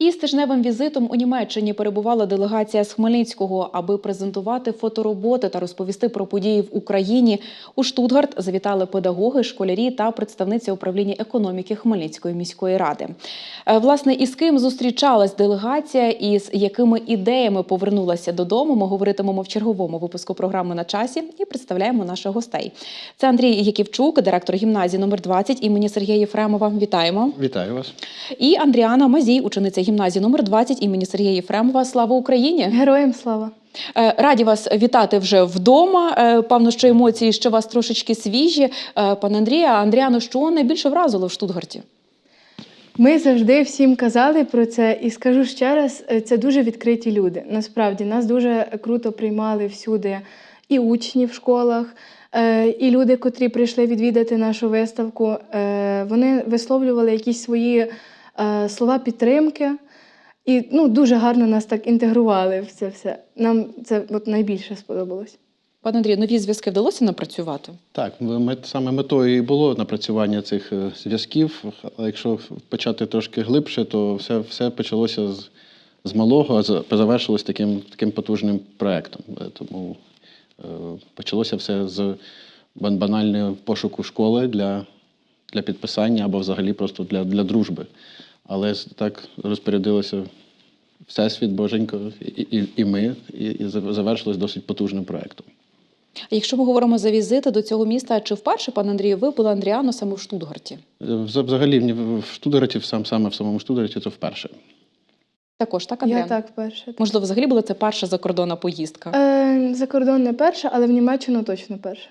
Із тижневим візитом у Німеччині перебувала делегація з Хмельницького, аби презентувати фотороботи та розповісти про події в Україні. У Штутгарт завітали педагоги, школярі та представниця управління економіки Хмельницької міської ради. Е, Власне, із ким зустрічалась делегація і з якими ідеями повернулася додому. Ми говоритимемо в черговому випуску програми на часі і представляємо наших гостей. Це Андрій Яківчук, директор гімназії номер 20 імені Сергія Єфремова. Вітаємо. Вітаю вас. І Андріана Мазій, учениця гімназії номер 20 імені Сергія Єфремова. Слава Україні! Героям слава! Е, Раді вас вітати вже вдома. Е, Певно, що емоції ще у вас трошечки свіжі. Е, Пане Андрія, Андріано, що найбільше вразило в Штутгарті? Ми завжди всім казали про це, і скажу ще раз: це дуже відкриті люди. Насправді нас дуже круто приймали всюди і учні в школах, і люди, котрі прийшли відвідати нашу виставку. Вони висловлювали якісь свої слова підтримки. І ну, дуже гарно нас так інтегрували в це все. Нам це от найбільше сподобалось. Пане Андрію, нові зв'язки вдалося напрацювати? Так, ми, саме метою і було напрацювання цих е, зв'язків. Але якщо почати трошки глибше, то все, все почалося з, з малого, а завершилось таким, таким потужним проєктом. Е, Тому е, почалося все з банального пошуку школи для, для підписання або взагалі просто для, для дружби. Але з- так розпорядилося Всесвіт, Боженько і, і, і ми, і, і завершилось досить потужним проєктом. А Якщо ми говоримо за візити до цього міста, чи вперше, пане Андрію, ви були Андріано саме в Штутгарті? Взагалі в- в Штутгарті, сам саме в самому Штутгарті, це вперше. Також так, Я Андріано? так перше. Можливо, взагалі була це перша закордонна поїздка. Е, за кордон не перша, але в Німеччину точно перша.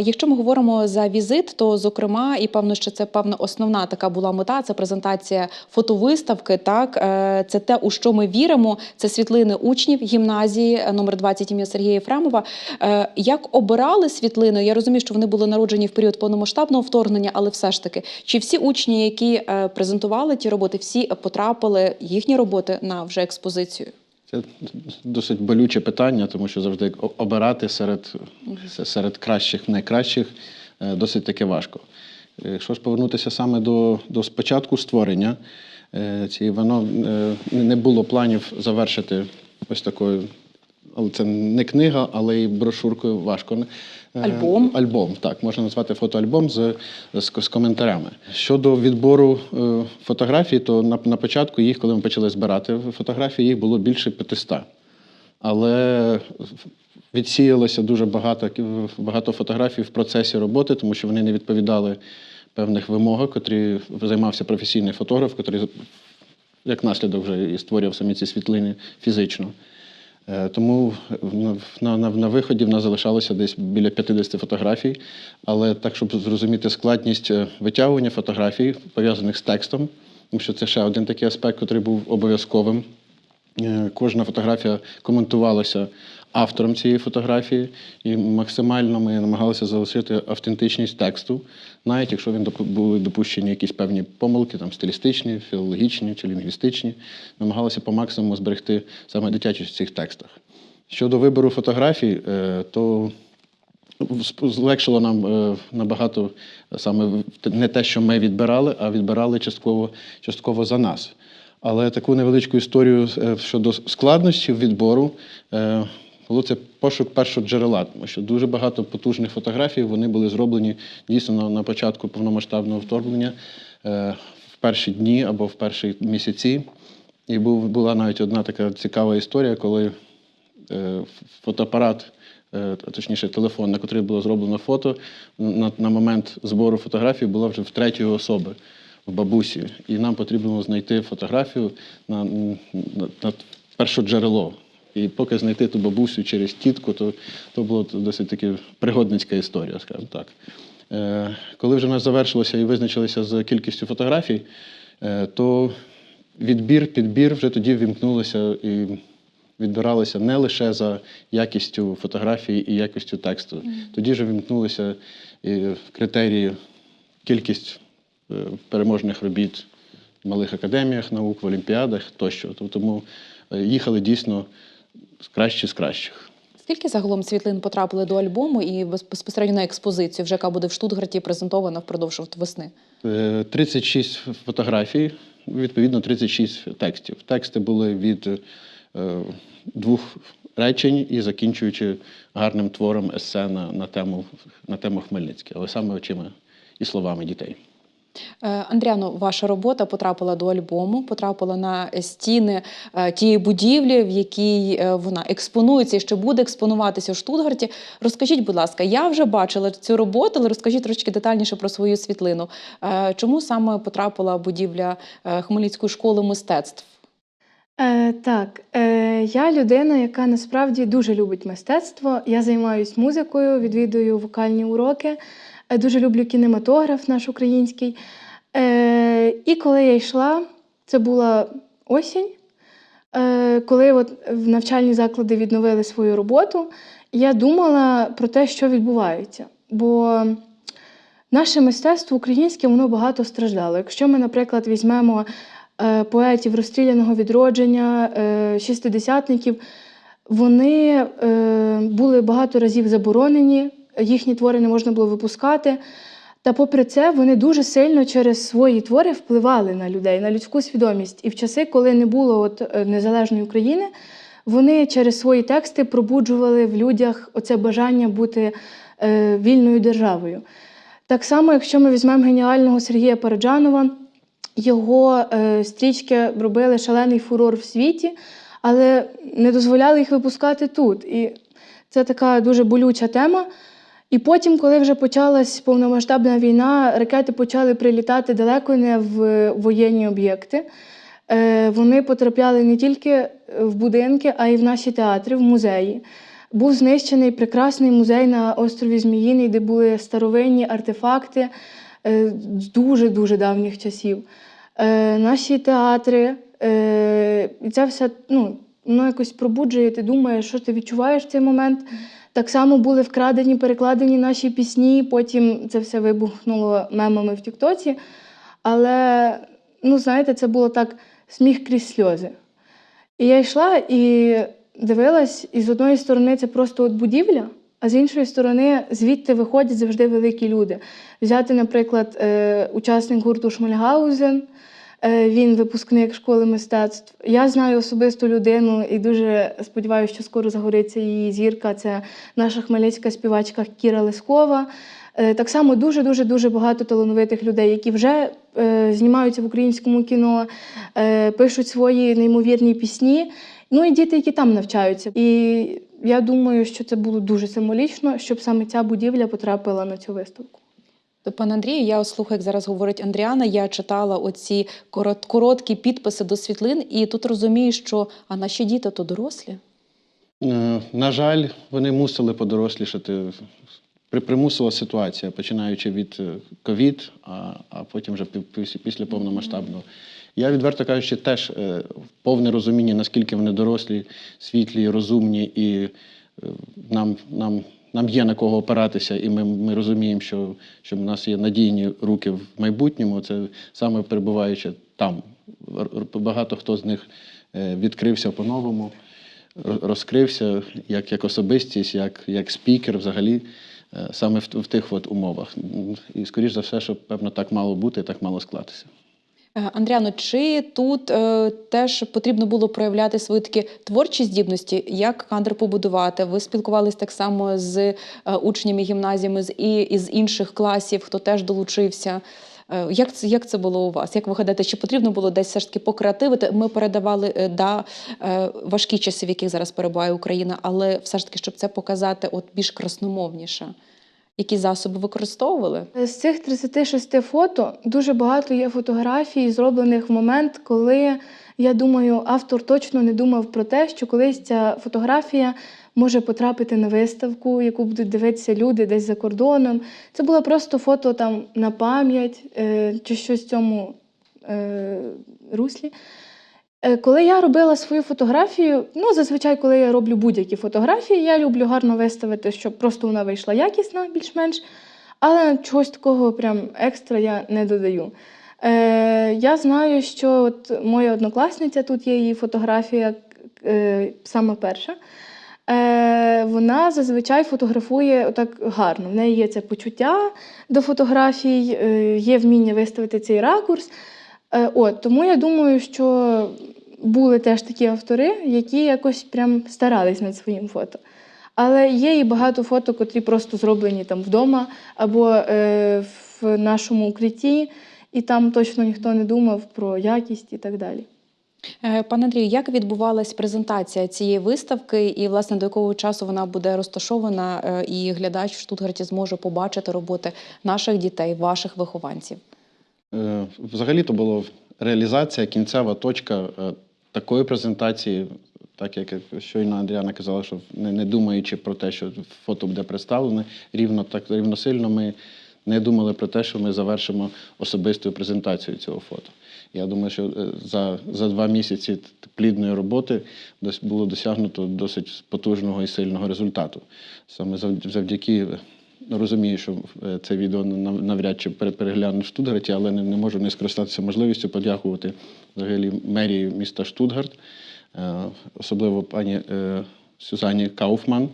Якщо ми говоримо за візит, то зокрема, і певно, що це певна основна така була мета. Це презентація фотовиставки. Так, Е, це те, у що ми віримо. Це світлини учнів гімназії е, номер 20 ім'я Сергія Єфремова. Е, Як обирали світлини? Я розумію, що вони були народжені в період повномасштабного вторгнення, але все ж таки, чи всі учні, які презентували ті роботи, всі потрапили їхні роботи на вже експозицію? Це досить болюче питання, тому що завжди обирати серед, серед кращих, найкращих е, досить таки важко. Якщо ж повернутися саме до, до спочатку створення, е, цієї, воно е, не було планів завершити ось такою. Але це не книга, але й брошуркою важко. Е, Альбом. Альбом, так, можна назвати фотоальбом з, з, з коментарями. Щодо відбору е, фотографій, то на, на початку їх, коли ми почали збирати фотографії, їх було більше 500. Але відсіялося дуже багато, багато фотографій в процесі роботи, тому що вони не відповідали певних вимогах, котрі займався професійний фотограф, який як наслідок вже і створював самі ці світлини фізично. Е, Тому на, на, на, виході в нас залишалося десь біля 50 фотографій. Але так, щоб зрозуміти складність е, витягування фотографій, пов'язаних з текстом, тому що це ще один такий аспект, який був обов'язковим. Е, Кожна фотографія коментувалася автором цієї фотографії, і максимально ми намагалися залишити автентичність тексту, навіть якщо він були допущені якісь певні помилки, там стилістичні, філологічні чи лінгвістичні, намагалися по максимуму зберегти саме дитячість в цих текстах. Щодо вибору фотографій, е, то Злегшило нам е, набагато саме не те, що ми відбирали, а відбирали частково, частково за нас. Але таку невеличку історію е, щодо складнощів відбору було це пошук першого джерела, тому що дуже багато потужних фотографій вони були зроблені дійсно на, початку повномасштабного вторгнення е, в перші дні або в перші місяці. І була навіть одна така цікава історія, коли е, фотоапарат, е, точніше телефон, на котрий було зроблено фото, на, на момент збору фотографій була вже в третьої особи, в бабусі. І нам потрібно знайти фотографію на, на, на перше джерело. І поки знайти ту бабусю через тітку, то, то була досить таки пригодницька історія, скажімо так. Е, коли вже в нас завершилося і визначилися з кількістю фотографій, е, то відбір, підбір вже тоді вімкнулося і відбиралися не лише за якістю фотографії і якістю тексту. Тоді ж вімкнулися і критерії кількість е, переможних робіт в малих академіях наук, в олімпіадах тощо. Тобто Тому е, їхали дійсно з кращі з кращих. Скільки загалом світлин потрапили до альбому і безпосередньо на експозицію, вже яка буде в Штутгарті презентована впродовж весни? Е, 36 фотографій відповідно 36 текстів. Тексти були від е, двох речень і закінчуючи гарним твором есе на, на, тему, на тему Хмельницьке, але саме очима і словами дітей. Е, Андріано, ваша робота потрапила до альбому, потрапила на стіни е, тієї будівлі, в якій е, вона експонується і ще буде експонуватися у Штутгарті. Розкажіть, будь ласка, я вже бачила цю роботу, але розкажіть трошки детальніше про свою світлину. Е, Чому саме потрапила будівля е, Хмельницької школи мистецтв? Е, так, е, я людина, яка насправді дуже любить мистецтво. Я займаюся музикою, відвідую вокальні уроки, е, дуже люблю кінематограф наш український. Е, і коли я йшла, це була осінь, е, коли от в навчальні заклади відновили свою роботу, я думала про те, що відбувається. Бо наше мистецтво українське воно багато страждало. Якщо ми, наприклад, візьмемо е, поетів розстріляного відродження, е, шістидесятників, вони е, були багато разів заборонені, їхні твори не можна було випускати. Та попри це, вони дуже сильно через свої твори впливали на людей, на людську свідомість. І в часи, коли не було от, е, незалежної України, вони через свої тексти пробуджували в людях оце бажання бути е, вільною державою. Так само, якщо ми візьмемо геніального Сергія Параджанова, його е, стрічки робили шалений фурор в світі, але не дозволяли їх випускати тут. І це така дуже болюча тема. І потім, коли вже почалась повномасштабна війна, ракети почали прилітати далеко не в воєнні об'єкти. Е, Вони потрапляли не тільки в будинки, а й в наші театри, в музеї. Був знищений прекрасний музей на острові Зміїний, де були старовинні артефакти е, з дуже-дуже давніх часів. Е, Наші театри, і це все ну, воно якось пробуджує, ти думаєш, що ти відчуваєш в цей момент. Так само були вкрадені, перекладені наші пісні, потім це все вибухнуло мемами в Тіктоці. Але, ну, знаєте, це було так сміх крізь сльози. І я йшла і дивилась, і з одної сторони це просто от будівля, а з іншої сторони звідти виходять завжди великі люди. Взяти, наприклад, е, учасник гурту Шмальгаузен, він випускник школи мистецтв. Я знаю особисту людину і дуже сподіваюся, що скоро загориться її зірка. Це наша хмельницька співачка Кіра Лескова. Е, Так само дуже дуже дуже багато талановитих людей, які вже е, знімаються в українському кіно, е, пишуть свої неймовірні пісні. Ну і діти, які там навчаються. І я думаю, що це було дуже символічно, щоб саме ця будівля потрапила на цю виставку. Пане Андрію, я слухаю, як зараз говорить Андріана. Я читала оці короткі підписи до світлин, і тут розумію, що а наші діти то дорослі. Е, На жаль, вони мусили подорослішати. При- Примусила ситуація, починаючи від е, ковід, а, а потім вже після, повномасштабного. Я, відверто кажучи, теж е, повне розуміння, наскільки вони дорослі, світлі, розумні, і нам, нам, нам є на кого опиратися, і ми, ми розуміємо, що, що в нас є надійні руки в майбутньому. Це саме перебуваючи там. Багато хто з них е, відкрився по-новому розкрився як, як особистість, як, як спікер взагалі е, саме в, в тих от умовах. І, скоріш за все, що певно так мало бути, так мало склатися. Е, Андріано, чи тут е, теж потрібно було проявляти свої такі творчі здібності, як кадр побудувати? Ви спілкувались так само з е, учнями гімназіями з і із інших класів, хто теж долучився. Е, Як це, як це було у вас? Як ви гадаєте, чи потрібно було десь все ж таки покреативити? Ми передавали е, да, е, важкі часи, в яких зараз перебуває Україна, але все ж таки, щоб це показати от більш красномовніше. Які засоби використовували? З цих 36 фото дуже багато є фотографій, зроблених в момент, коли я думаю, автор точно не думав про те, що колись ця фотографія може потрапити на виставку, яку будуть дивитися люди десь за кордоном. Це було просто фото там на пам'ять е, чи щось в цьому е, руслі. Е, Коли я робила свою фотографію, ну зазвичай, коли я роблю будь-які фотографії, я люблю гарно виставити, щоб просто вона вийшла якісна, більш-менш. Але чогось такого прям екстра я не додаю. Е, я знаю, що от моя однокласниця, тут є її фотографія, е, саме перша. Е, вона зазвичай фотографує отак гарно. В неї є це почуття до фотографій, е, є вміння виставити цей ракурс. Е, От, тому я думаю, що були теж такі автори, які якось прям старались над своїм фото. Але є і багато фото, котрі просто зроблені там вдома або е, в нашому укритті, і там точно ніхто не думав про якість і так далі. Е, Пане Андрію, як відбувалась презентація цієї виставки, і власне до якого часу вона буде розташована, е, і глядач в Штутгарті зможе побачити роботи наших дітей, ваших вихованців? Е, Взагалі то була реалізація, кінцева точка е, такої презентації, так як щойно Андріана казала, що не, не думаючи про те, що фото буде представлене, рівно так рівно сильно ми не думали про те, що ми завершимо особистою презентацією цього фото. Я думаю, що е, за, за два місяці плідної роботи було досягнуто досить потужного і сильного результату. Саме завдяки розумію, що е, це відео нав- навряд чи пере- переглянуть в Штутгарті, але не, можу не скористатися можливістю подякувати взагалі мерії міста Штутгарт, е, особливо пані е, Сюзані Кауфман,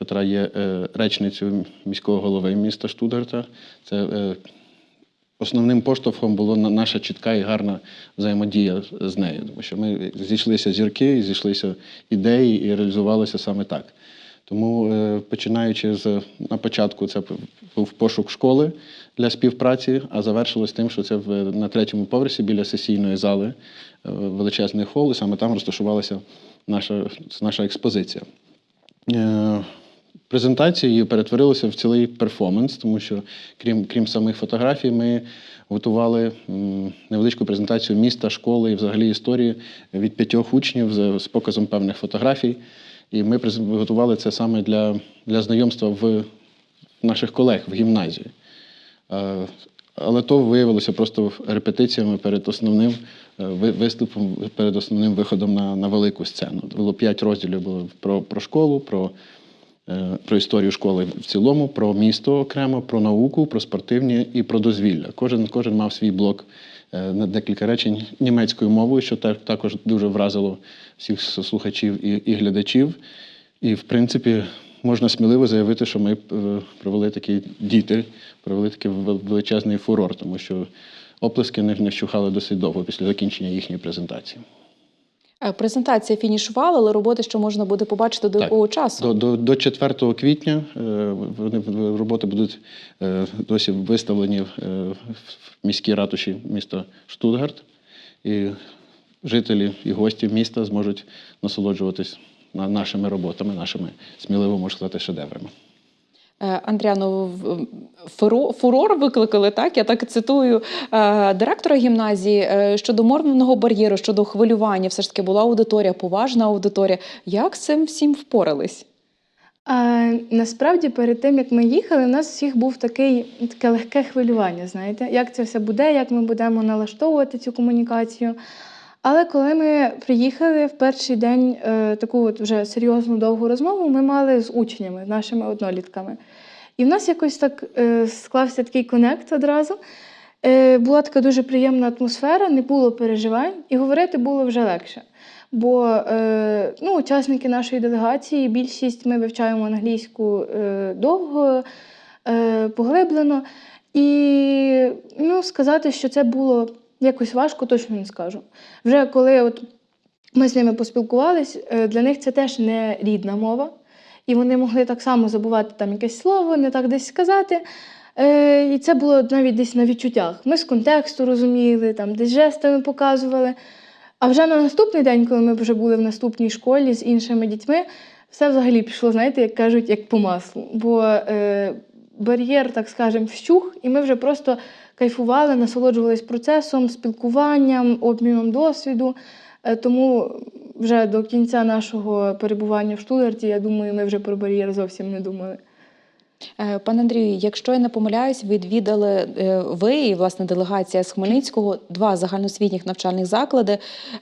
яка є речницею міського голови міста Штутгарта. Це Основним поштовхом була наша чітка і гарна взаємодія з нею, тому що ми зійшлися зірки, зійшлися ідеї і реалізувалися саме так. Тому, е, починаючи з на початку, це був пошук школи для співпраці, а завершилось тим, що це в, на третьому поверсі біля сесійної зали е, величезний хол, і саме там розташувалася наша, наша експозиція. Е, Презентація її перетворилася в цілий перформанс, тому що крім, крім самих фотографій, ми готували невеличку презентацію міста, школи і взагалі історії від п'ятьох учнів з показом певних фотографій. І ми готували це саме для, для знайомства в наших колег в гімназії. Але то виявилося просто репетиціями перед основним е, виступом, перед основним виходом на, на велику сцену. Було п'ять розділів було про, про школу, про, е, про історію школи в цілому, про місто окремо, про науку, про спортивні і про дозвілля. Кожен, кожен мав свій блок на декілька речень німецькою мовою, що так, також дуже вразило всіх слухачів і, глядачів. І, в принципі, можна сміливо заявити, що ми е, провели такі діти, провели такий величезний фурор, тому що оплески не вщухали досить довго після закінчення їхньої презентації. Е, Презентація фінішувала, але роботи ще можна буде побачити до Так. якого часу? До, до, до 4 квітня е, вони роботи будуть е, досі виставлені в міській ратуші міста Штутгарт. І жителі і гості міста зможуть насолоджуватись на нашими роботами, нашими сміливо можна сказати, шедеврами. Е, Андріану, фурор викликали, так? Я так цитую е, директора гімназії е, щодо мовного бар'єру, щодо хвилювання. Все ж таки була аудиторія, поважна аудиторія. Як з цим всім впорались? А насправді, перед тим як ми їхали, у нас всіх був такий таке легке хвилювання. Знаєте, як це все буде, як ми будемо налаштовувати цю комунікацію. Але коли ми приїхали в перший день е, таку от вже серйозну довгу розмову, ми мали з учнями, нашими однолітками. І в нас якось так е, склався такий конект одразу. Е, була така дуже приємна атмосфера, не було переживань, і говорити було вже легше. Бо е, ну, учасники нашої делегації, більшість ми вивчаємо англійську е, довго, е, поглиблено. І ну, сказати, що це було якось важко, точно не скажу. Вже коли от ми з ними поспілкувались, е, для них це теж не рідна мова. І вони могли так само забувати там якесь слово, не так десь сказати. Е, і це було навіть десь на відчуттях. Ми з контексту розуміли, там десь жестами показували. А вже на наступний день, коли ми вже були в наступній школі з іншими дітьми, все взагалі пішло, знаєте, як кажуть, як по маслу. Бо е, бар'єр, так скажемо, вщух, і ми вже просто кайфували, насолоджувались процесом, спілкуванням, обміном досвіду. Е, тому вже до кінця нашого перебування в Штутгарті, я думаю, ми вже про бар'єр зовсім не думали. Е, Пане Андрію, якщо я не помиляюсь, відвідали е, ви і власне делегація з Хмельницького два загальноосвітніх навчальних заклади.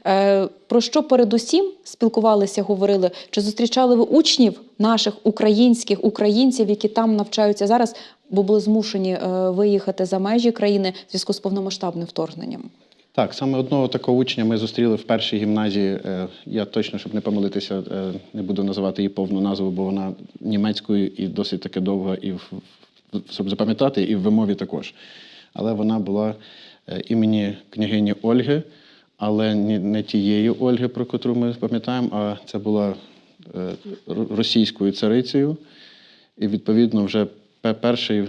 Е, Про що передусім спілкувалися, говорили? Чи зустрічали ви учнів наших українських українців, які там навчаються зараз, бо були змушені виїхати за межі країни в зв'язку з повномасштабним вторгненням? Так, саме одного такого учня ми зустріли в першій гімназії. Е, Я точно, щоб не помилитися, е, не буду називати її повну назву, бо вона німецькою і досить таки довга, і щоб запам'ятати, і в вимові також. Але вона була е, імені княгині Ольги, але не тієї Ольги, про котру ми пам'ятаємо, а це була російською царицею. І відповідно вже перший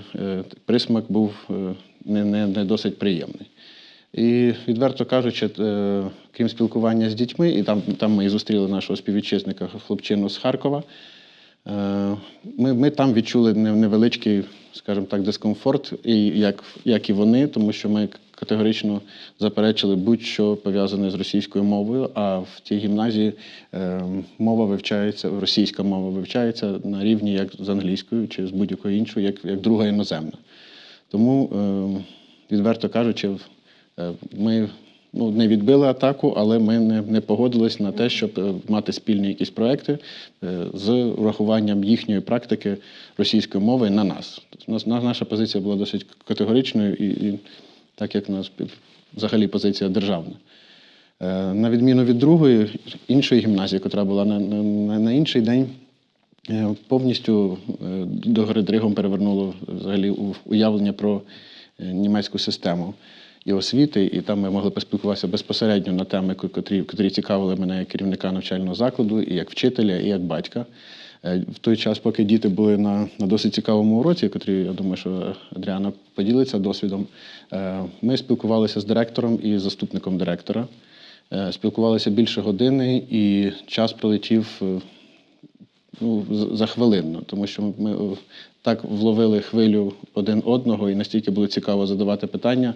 присмак був не, не, не досить приємний. І відверто кажучи, е, крім спілкування з дітьми, і там, там ми і зустріли нашого співвітчизника хлопчину з Харкова. е, Ми, ми там відчули невеличкий, скажімо так, дискомфорт, і як, як і вони, тому що ми категорично заперечили будь-що пов'язане з російською мовою. А в тій гімназії е, мова вивчається, російська мова вивчається на рівні як з англійською чи з будь-якою іншою, як, як друга іноземна. Тому, відверто кажучи, ми ну, не відбили атаку, але ми не, не погодились на те, щоб е, мати спільні якісь проекти е, з урахуванням їхньої практики російської мови на нас. Тобто, наша позиція була досить категоричною і, і так як у нас взагалі позиція державна. Е, На відміну від другої, іншої гімназії, яка була на, на, на- інший день, е, повністю е, до гори Дригом перевернуло взагалі уявлення про е, німецьку систему і освіти, і там ми могли поспілкуватися безпосередньо на теми, котрі, котрі цікавили мене як керівника навчального закладу, і як вчителя, і як батька. Е, В той час, поки діти були на, на досить цікавому уроці, котрий, я думаю, що Адріана поділиться досвідом, е, ми спілкувалися з директором і заступником директора. Е, Спілкувалися більше години, і час пролетів ну, за хвилинно, тому що ми так вловили хвилю один одного, і настільки було цікаво задавати питання,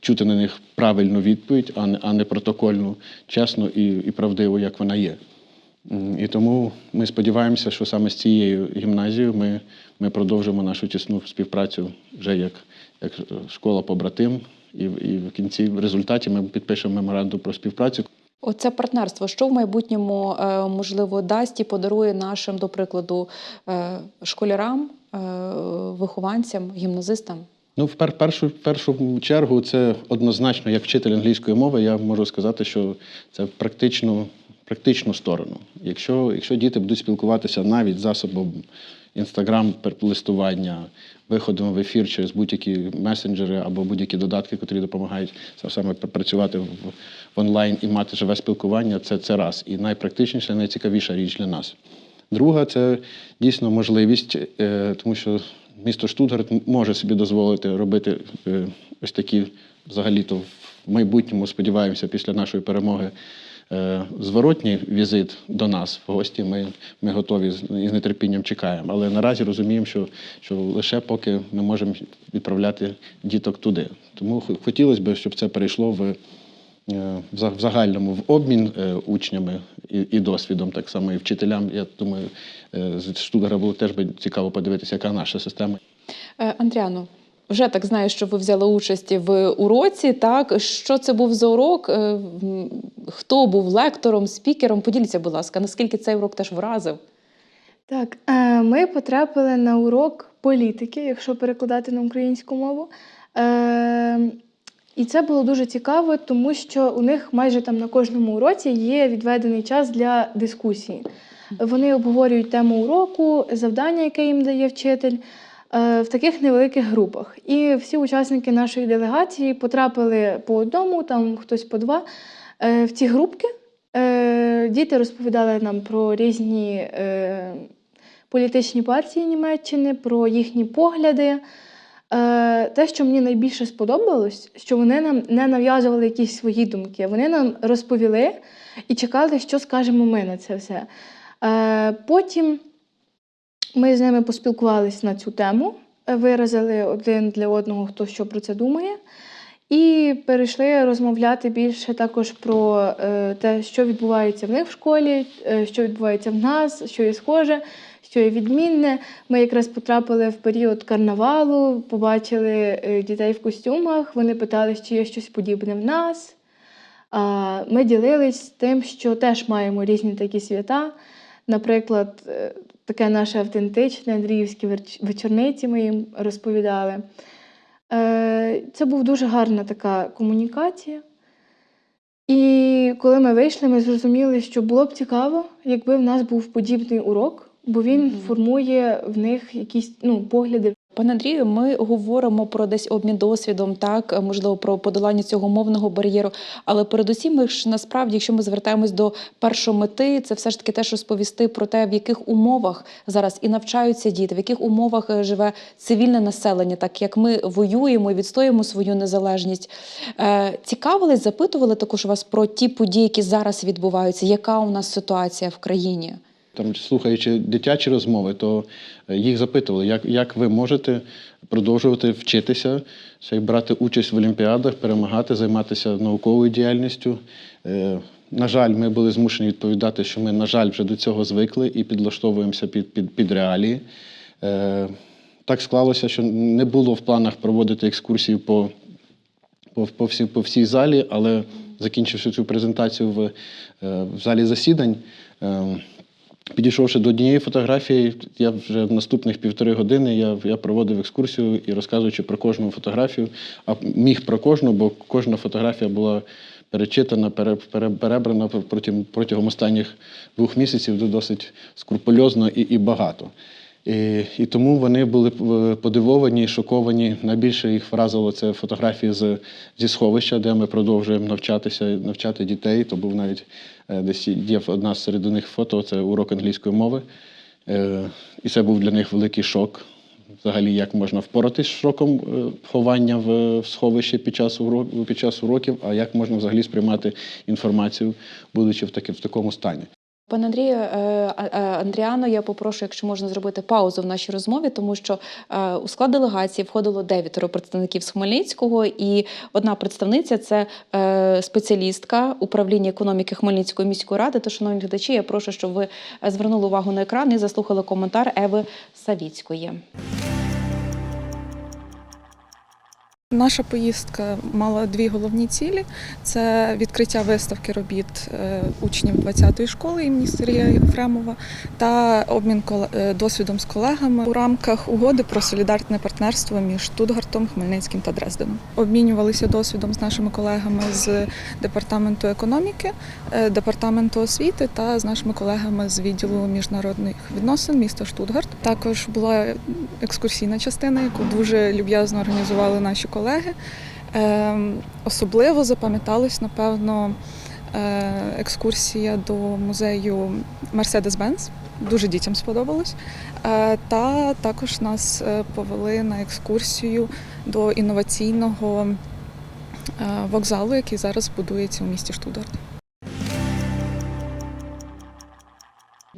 чути на них правильну відповідь, а не, а не протокольну, чесну і, і правдиву, як вона є. І тому ми сподіваємося, що саме з цією гімназією ми, ми продовжимо нашу тісну співпрацю вже як, як школа побратим. І, і в кінці в результаті ми підпишемо меморандум про співпрацю. Оце партнерство, що в майбутньому е, можливо дасть і подарує нашим, до прикладу, е, школярам, е, вихованцям, гімназистам. Ну, в першу, в першу чергу, це однозначно, як вчитель англійської мови, я можу сказати, що це практично, практичну сторону. Якщо, якщо діти будуть спілкуватися навіть засобом інстаграм, листування, виходом в ефір через будь-які месенджери або будь-які додатки, які допомагають саме працювати в, в онлайн і мати живе спілкування, це, це раз. І найпрактичніша, найцікавіша річ для нас. Друга це дійсно можливість, е, тому що місто Штутгарт може собі дозволити робити е, ось такі, взагалі-то в майбутньому, сподіваємося, після нашої перемоги. е, Зворотній візит до нас в гості ми, ми готові і з нетерпінням чекаємо. Але наразі розуміємо, що, що лише поки ми можемо відправляти діток туди. Тому хотілося б, щоб це перейшло в, в загальному в обмін е, учнями і, досвідом, так само і вчителям. Я думаю, е, з Штутгара було теж би цікаво подивитися, яка наша система. Е, Андріано, вже так знаю, що ви взяли участь в уроці. Так, що це був за урок? Е, Хто був лектором, спікером? Поділіться, будь ласка, наскільки цей урок теж вразив? Так, е, ми потрапили на урок політики, якщо перекладати на українську мову. І це було дуже цікаво, тому що у них майже там на кожному уроці є відведений час для дискусії. Вони обговорюють тему уроку, завдання, яке їм дає вчитель, е, в таких невеликих групах. І всі учасники нашої делегації потрапили по одному, там хтось по два е, в ці групки. Е, Діти розповідали нам про різні політичні партії Німеччини, про їхні погляди. Е, Те, що мені найбільше сподобалось, що вони нам не нав'язували якісь свої думки. Вони нам розповіли і чекали, що скажемо ми на це все. Е, Потім ми з ними поспілкувалися на цю тему, виразили один для одного, хто що про це думає. І перейшли розмовляти більше також про е, те, що відбувається в них в школі, що відбувається в нас, що є схоже, що є відмінне. Ми якраз потрапили в період карнавалу, побачили е, дітей в костюмах. Вони питали, чи є щось подібне в нас. Ми ділились тим, що теж маємо різні такі свята. Наприклад, е, таке наше автентичне Андріївські вечорниці ми їм розповідали. Е, Це був дуже гарна така комунікація. І коли ми вийшли, ми зрозуміли, що було б цікаво, якби в нас був подібний урок, бо він Мгм. формує в них якісь ну, погляди. Пане Андрію, ми говоримо про десь обмін досвідом, так можливо про подолання цього мовного бар'єру. Але передусім, ми ж насправді, якщо ми звертаємось до першої мети, це все ж таки теж розповісти про те, в яких умовах зараз і навчаються діти, в яких умовах е, живе цивільне населення, так як ми воюємо і відстоюємо свою незалежність. Е, Цікавились, запитували також вас про ті події, які зараз відбуваються. Яка у нас ситуація в країні? Там, слухаючи дитячі розмови, то е, їх запитували, як, як ви можете продовжувати вчитися, брати участь в олімпіадах, перемагати, займатися науковою діяльністю. Е, На жаль, ми були змушені відповідати, що ми, на жаль, вже до цього звикли і підлаштовуємося під, під, під реалії. Е, Так склалося, що не було в планах проводити екскурсії по по, по, всій, по всій залі, але закінчивши цю презентацію в, е, в залі засідань, е, підійшовши до однієї фотографії, я вже в наступних півтори години я, я проводив екскурсію і розказуючи про кожну фотографію, а міг про кожну, бо кожна фотографія була перечитана, пере, пере, перебрана протягом, протягом останніх двох місяців досить скрупульозно і, і багато. І, і тому вони були е, подивовані, шоковані. Найбільше їх вразило це фотографії з, зі сховища, де ми продовжуємо навчатися, навчати дітей. То був навіть е, десь є одна серед них фото, це урок англійської мови. Е, І це був для них великий шок. Взагалі, як можна впоратись з шоком ховання в сховищі під час уро- під час уроків, а як можна взагалі сприймати інформацію, будучи в, таки, в такому стані. Пане Андрію, е, а- Андріано, я попрошу, якщо можна зробити паузу в нашій розмові, тому що е, у склад делегації входило дев'ятеро представників з Хмельницького, і одна представниця це е, спеціалістка управління економіки Хмельницької міської ради. То, шановні глядачі, я прошу, щоб ви е, звернули увагу на екран і заслухали коментар Еви Савіцької. Наша поїздка мала дві головні цілі: це відкриття виставки робіт е, учнів 20-ї школи імені Сергія Єфремова та обмін е, досвідом з колегами у рамках угоди про солідарне партнерство між Штутгартом, Хмельницьким та Дрезденом. Обмінювалися досвідом з нашими колегами з департаменту економіки, е, департаменту освіти та з нашими колегами з відділу міжнародних відносин міста Штутгарт. Також була екскурсійна частина, яку дуже люб'язно організували наші колеги. Ем, Особливо запам'яталась, напевно, е, екскурсія до музею Mercedes-Benz. Дуже дітям сподобалось. Е, Та також нас е, повели на екскурсію до інноваційного вокзалу, який зараз будується у місті Штутгарт.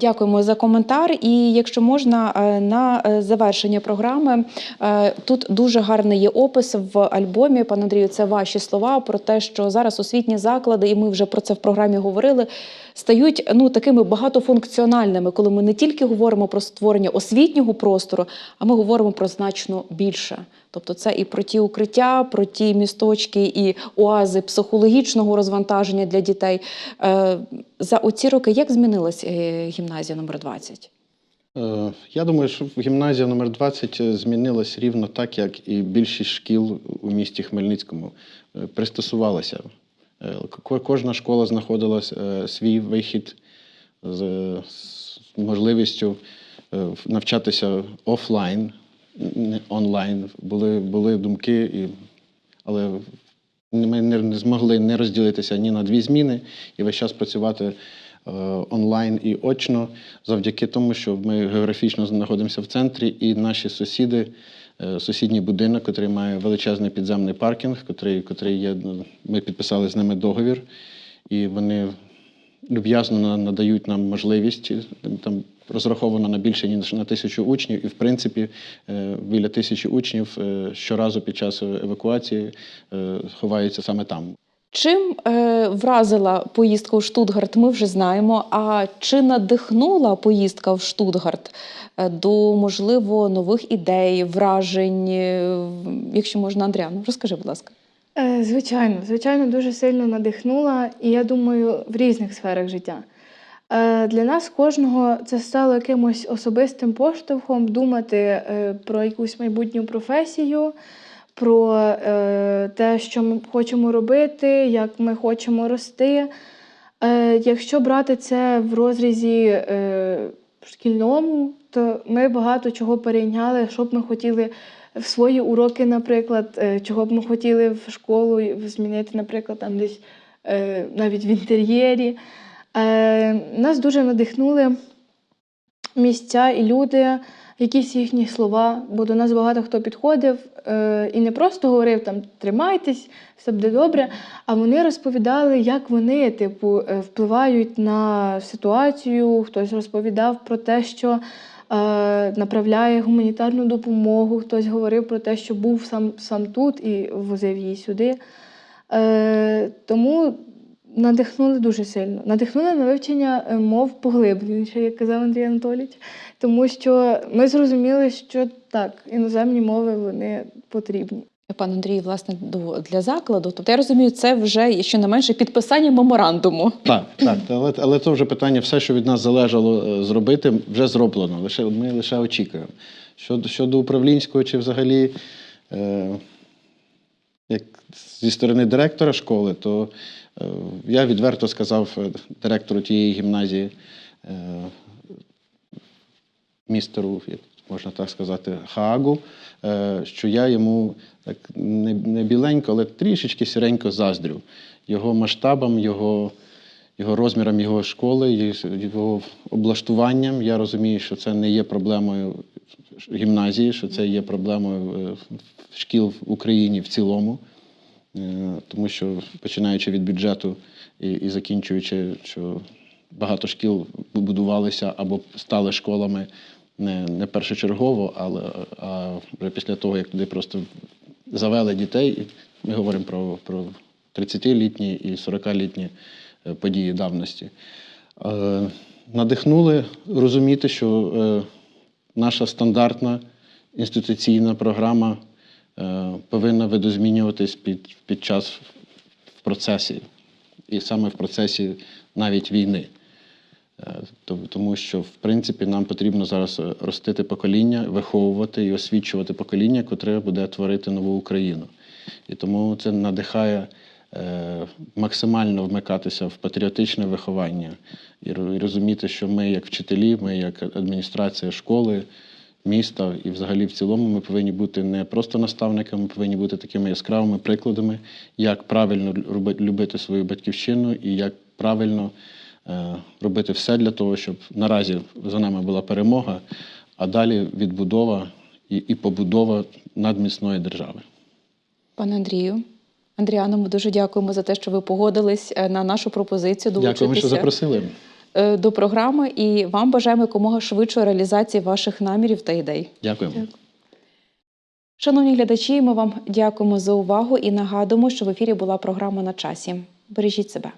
Дякуємо за коментар. І якщо можна, е, на е, завершення програми е, тут дуже гарний є опис в альбомі. Пане Андрію, це ваші слова про те, що зараз освітні заклади, і ми вже про це в програмі говорили. Стають ну такими багатофункціональними, коли ми не тільки говоримо про створення освітнього простору, а ми говоримо про значно більше. Тобто, це і про ті укриття, про ті місточки і оази психологічного розвантаження для дітей. Е, За оці роки як змінилась е, гімназія номер 20? Е, Я думаю, що гімназія номер 20 змінилась рівно так, як і більшість шкіл у місті Хмельницькому. Пристосувалася. Кожна школа знаходила свій вихід з, можливістю навчатися офлайн, онлайн. Були, були думки, і, але ми не, не змогли не розділитися ні на дві зміни і весь час працювати е, онлайн і очно, завдяки тому, що ми географічно знаходимося в центрі, і наші сусіди, е, сусідній будинок, який має величезний підземний паркінг, котрий, котрий є, ну, ми підписали з ними договір, і вони люб'язно надають нам можливість там- там розраховано на більше ніж на тисячу учнів, і в принципі е, біля тисячі учнів е, щоразу під час евакуації е, ховаються саме там. Чим е, вразила поїздка у Штутгарт, ми вже знаємо. А чи надихнула поїздка в Штутгарт е, до, можливо, нових ідей, вражень? Е, Якщо можна, Андріану, розкажи, будь ласка. Е, Звичайно, звичайно, дуже сильно надихнула, і я думаю, в різних сферах життя. Е, Для нас кожного це стало якимось особистим поштовхом думати е, про якусь майбутню професію, про те, що ми хочемо робити, як ми хочемо рости. Якщо брати це в розрізі шкільному, то ми багато чого перейняли, що б ми хотіли в свої уроки, наприклад, е, чого б ми хотіли в школу змінити, наприклад, там десь е, навіть в інтер'єрі. Е, Нас дуже надихнули місця і люди, якісь їхні слова, бо до нас багато хто підходив і не просто говорив там тримайтесь, все буде добре. А вони розповідали, як вони типу, впливають на ситуацію. Хтось розповідав про те, що направляє гуманітарну допомогу, хтось говорив про те, що був сам, сам тут і возив її сюди. Е, тому надихнули дуже сильно. Надихнули на вивчення е, мов поглибленіше, як казав Андрій Анатолійович, тому що ми зрозуміли, що так, іноземні мови вони потрібні. Пан Андрій, власне, до- для закладу. Тобто я розумію, це вже щонайменше підписання меморандуму. Так, так, але, але це вже питання, все, що від нас залежало е, зробити, вже зроблено. Лише ми лише очікуємо. Щодо, щодо управлінського чи взагалі, е, як зі сторони директора школи, то е, я відверто сказав е, директору тієї гімназії, е, містеру, можна так сказати, Хаагу, е, що я йому так не, біленько, але трішечки сіренько заздрю його масштабам, його, його розмірам його школи, його облаштуванням. Я розумію, що це не є проблемою гімназії, що це є проблемою е, шкіл в Україні в цілому. Е, Тому що починаючи від бюджету і, і закінчуючи, що багато шкіл будувалися або стали школами не, не першочергово, але а вже після того, як туди просто завели дітей, ми говоримо про, про 30-літні і 40-літні е, події давності. Е, Надихнули розуміти, що е, наша стандартна інституційна програма повинна видозмінюватись під, під час в процесі, і саме в процесі навіть війни. Е, Тому що, в принципі, нам потрібно зараз е, ростити покоління, виховувати і освічувати покоління, котре буде творити нову Україну. І тому це надихає е, максимально вмикатися в патріотичне виховання і розуміти, що ми, як вчителі, ми, як адміністрація школи, міста і взагалі в цілому, ми повинні бути не просто наставниками, ми повинні бути такими яскравими прикладами, як правильно люби- любити свою батьківщину і як правильно робити все для того, щоб наразі за нами була перемога, а далі відбудова і, і побудова надміцної держави. Пане Андрію, Андріано, ми дуже дякуємо за те, що ви погодились е, на нашу пропозицію Дякуємо, що запросили. е, до програми. І вам бажаємо якомога швидшої реалізації ваших намірів та ідей. Дякуємо. Дякую. Шановні глядачі, ми вам дякуємо за увагу і нагадуємо, що в ефірі була програма на часі. Бережіть себе.